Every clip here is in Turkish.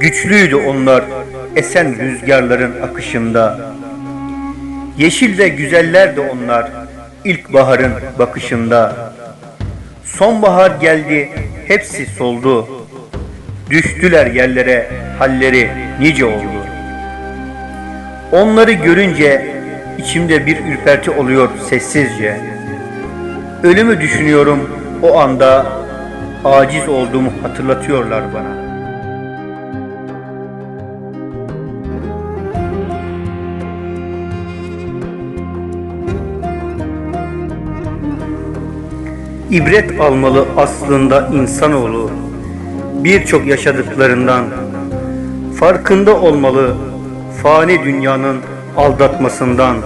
Güçlüydü onlar esen rüzgarların akışında. Yeşil ve güzellerdi onlar ilkbaharın bakışında. Sonbahar geldi hepsi soldu. Düştüler yerlere halleri nice oldu. Onları görünce içimde bir ürperti oluyor sessizce. Ölümü düşünüyorum o anda aciz olduğumu hatırlatıyorlar bana. İbret almalı aslında insanoğlu birçok yaşadıklarından farkında olmalı fani dünyanın aldatmasından.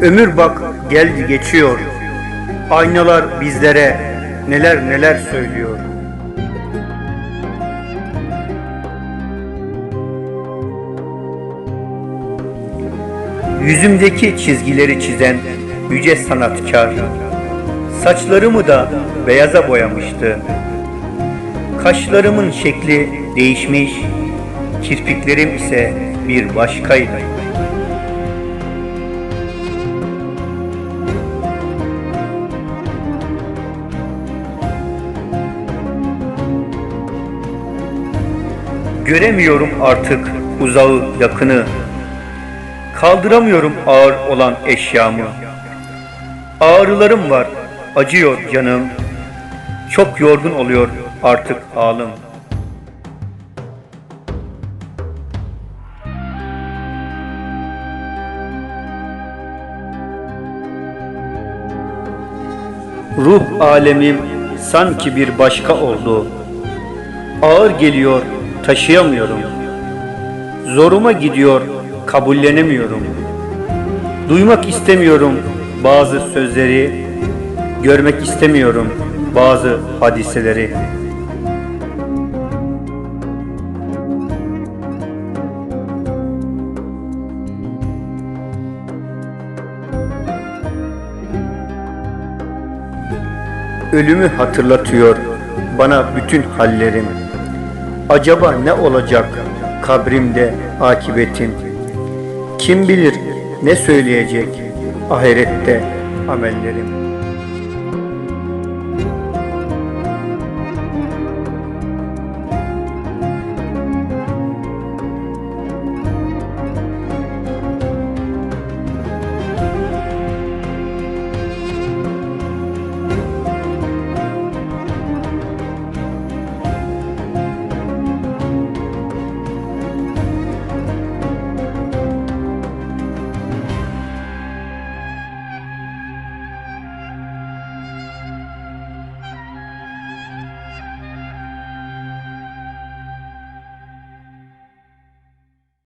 Ömür bak geldi geçiyor. Aynalar bizlere neler neler söylüyor. Yüzümdeki çizgileri çizen yüce sanatkar Saçlarımı da beyaza boyamıştı. Kaşlarımın şekli değişmiş, kirpiklerim ise bir başkaydı. Göremiyorum artık uzağı yakını. Kaldıramıyorum ağır olan eşyamı. Ağrılarım var, acıyor canım. Çok yorgun oluyor artık halim. Ruh alemim sanki bir başka oldu. Ağır geliyor, taşıyamıyorum. Zoruma gidiyor, kabullenemiyorum. Duymak istemiyorum bazı sözleri, görmek istemiyorum bazı hadiseleri. Ölümü hatırlatıyor bana bütün hallerim. Acaba ne olacak kabrimde akibetin? Kim bilir ne söyleyecek ahirette amellerim.